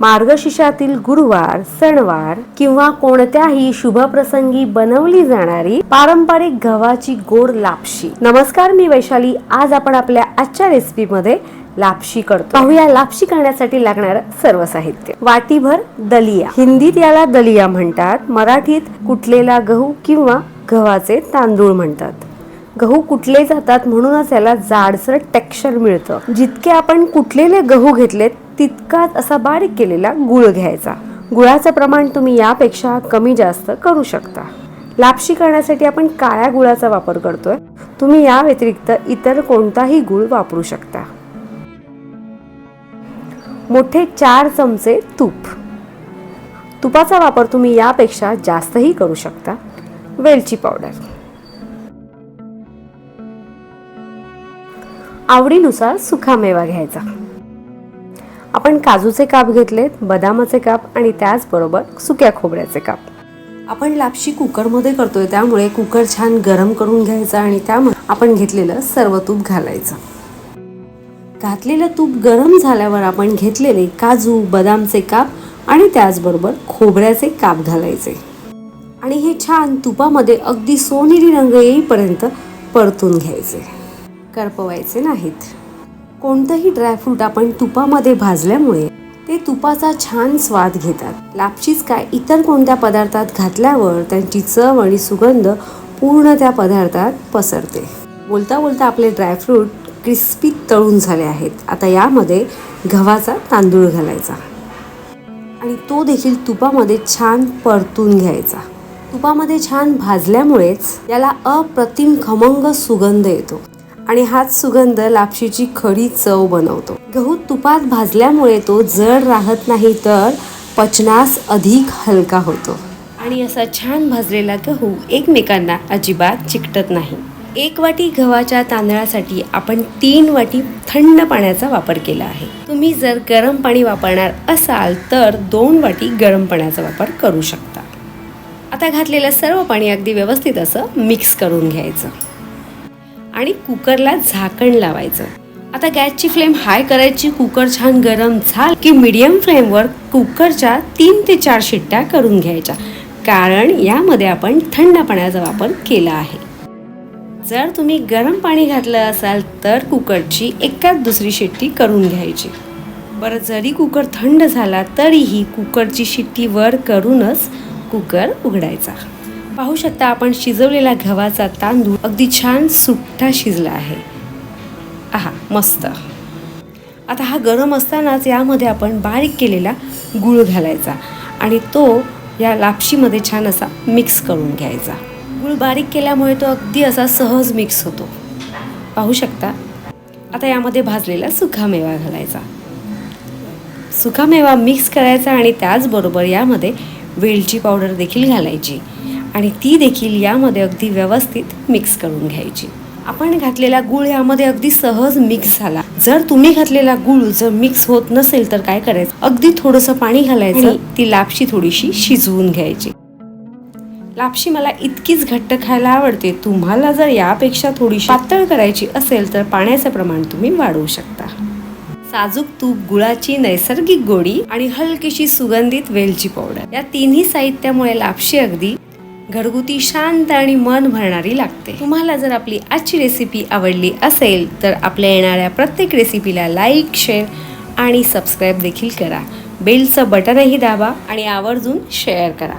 मार्गशीर्षातील गुरुवार सणवार किंवा कोणत्याही शुभ प्रसंगी बनवली जाणारी पारंपरिक गव्हाची गोड लापशी. नमस्कार मी वैशाली. आज आपण आपल्या आजच्या रेसिपीमध्ये लापशी करतो. पाहूया लापशी करण्यासाठी लागणार सर्व साहित्य. वाटीभर दलिया. हिंदीत याला दलिया म्हणतात मराठीत कुटलेला गहू किंवा गव्हाचे तांदूळ म्हणतात. गहू कुटले जातात म्हणूनच याला जाडसर टेक्स्चर मिळतं. जितके आपण कुटलेले गहू घेतलेत तितकाच असा बारीक केलेला गुळ घ्यायचा. गुळाचं प्रमाण तुम्ही यापेक्षा कमी जास्त करू शकता. लापशी करण्यासाठी आपण काळ्या गुळाचा वापर करतोय. तुम्ही या व्यतिरिक्त इतर कोणताही गुळ वापरू शकता. मोठे चार चमचे तूप. तुपाचा वापर तुम्ही यापेक्षा जास्तही करू शकता. वेलची पावडर. आवडीनुसार सुखामेवा घ्यायचा. आपण काजूचे काप घेतलेत बदामाचे काप आणि त्याचबरोबर सुक्या खोबऱ्याचे काप. आपण लापशी कुकरमध्ये करतोय त्यामुळे कुकर छान गरम करून घ्यायचा आणि त्यामध्ये आपण घेतलेलं सर्व तूप घालायचं. घातलेलं तूप गरम झाल्यावर आपण घेतलेले काजू बदामचे काप आणि त्याचबरोबर खोबऱ्याचे काप घालायचे. आणि हे छान तुपामध्ये अगदी सोनेरी रंग येईपर्यंत परतून घ्यायचे. करपवायचे नाहीत. कोणतंही ड्रायफ्रूट आपण तुपामध्ये भाजल्यामुळे ते तुपाचा छान स्वाद घेतात. लापशीच काय इतर कोणत्या पदार्थात घातल्यावर त्यांची चव आणि सुगंध पूर्ण त्या पदार्थात पसरते. बोलता बोलता आपले ड्रायफ्रूट क्रिस्पी तळून झाले आहेत. आता यामध्ये गव्हाचा तांदूळ घालायचा. आणि तो देखील तुपामध्ये छान परतून घ्यायचा. तुपामध्ये छान भाजल्यामुळेच याला अप्रतिम खमंग सुगंध येतो. आणि हाच सुगंध लापशीची खडी चव बनवतो. गहू तुपात भाजल्यामुळे तो जड राहत नाही तर पचनास अधिक हलका होतो. आणि असा छान भाजलेला गहू एकमेकांना अजिबात चिकटत नाही. एक वाटी गव्हाच्या तांदळासाठी आपण तीन वाटी थंड पाण्याचा वापर केला आहे. तुम्ही जर गरम पाणी वापरणार असाल तर दोन वाटी गरम पाण्याचा वापर करू शकता. आता घातलेलं सर्व पाणी अगदी व्यवस्थित असं मिक्स करून घ्यायचं. आणि कुकरला झाकण लावायचं. आता गॅसची फ्लेम हाय करायची कुकर छान गरम झाल की मीडियम फ्लेमवर कुकरच्या तीन ते चार शिट्ट्या करून घ्यायच्या. कारण यामध्ये आपण थंड पाण्याचा वापर केला आहे. जर तुम्ही गरम पाणी घातलं असाल तर कुकरची एकाच दुसरी शिट्टी करून घ्यायची. बरं जरी कुकर थंड झाला तरीही कुकरची शिट्टी वर करूनच कुकर उघडायचा. पाहू शकता आपण शिजवलेला गव्हाचा तांदूळ अगदी छान सुट्टा शिजला आहे. आहा मस्त. आता हा गरम असतानाच यामध्ये आपण बारीक केलेला गूळ घालायचा आणि तो या लापशीमध्ये छान असा मिक्स करून घ्यायचा. गूळ बारीक केल्यामुळे तो अगदी असा सहज मिक्स होतो. पाहू शकता? आता यामध्ये भाजलेला सुखामेवा घालायचा. सुखामेवा मिक्स करायचा आणि त्याचबरोबर यामध्ये वेलची पावडर देखील घालायची. आणि ती देखील यामध्ये अगदी व्यवस्थित मिक्स करून घ्यायची. आपण घातलेला गूळ यामध्ये अगदी सहज मिक्स झाला. जर तुम्ही घातलेला गूळ जर मिक्स होत नसेल तर काय करायचं? अगदी थोडंसं पाणी घालायचं. ती लापशी थोडीशी शिजवून घ्यायची. लापशी मला इतकीच घट्ट खायला आवडते. तुम्हाला जर यापेक्षा थोडीशी पातळ करायची असेल तर पाण्याचं प्रमाण तुम्ही वाढवू शकता. साजूक तूप गुळाची नैसर्गिक गोडी आणि हलकीशी सुगंधित वेलची पावडर या तिन्ही साहित्यामुळे लापशी अगदी घरगुती शांत आणि मन भरणारी लागते. तुम्हाला जर आपली आजची रेसिपी आवडली असेल तर आपल्या येणाऱ्या प्रत्येक रेसिपीला लाईक शेअर आणि सबस्क्राईब देखील करा. बेलचं बटनही दाबा आणि आवर्जून शेअर करा.